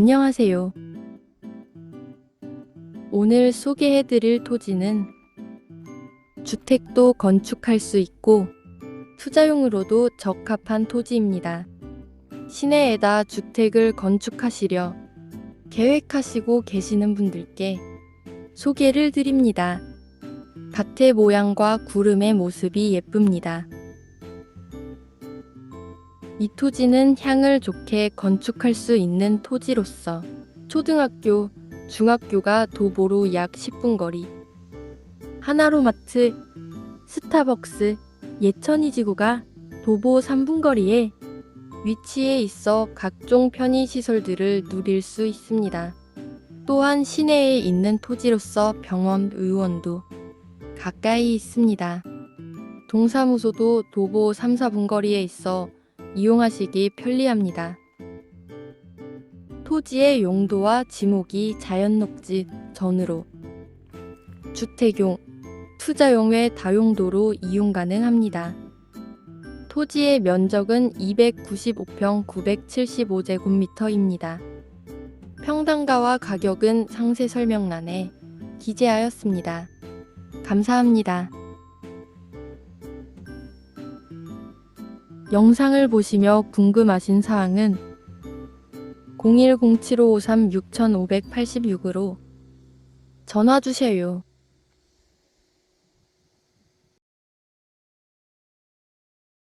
안녕하세요. 오늘 소개해드릴 토지는 주택도 건축할 수 있고 투자용으로도 적합한 토지입니다. 시내에다 주택을 건축하시려 계획하시고 계시는 분들께 소개를 드립니다. 밭의 모양과 구름의 모습이 예쁩니다. 이 토지는 향을 좋게 건축할 수 있는 토지로서 초등학교, 중학교가 도보로 약 10분 거리, 하나로마트, 스타벅스, 예천이지구가 도보 3분 거리에 위치해 있어 각종 편의시설들을 누릴 수 있습니다. 또한 시내에 있는 토지로서 병원, 의원도 가까이 있습니다. 동사무소도 도보 3, 4분 거리에 있어 이용하시기 편리합니다. 토지의 용도와 지목이 자연녹지 전으로 주택용, 투자용 외 다용도로 이용 가능합니다. 토지의 면적은 295평 975제곱미터입니다. 평당가와 가격은 상세 설명란에 기재하였습니다. 감사합니다. 영상을 보시며 궁금하신 사항은 010753-6586으로 전화 주세요.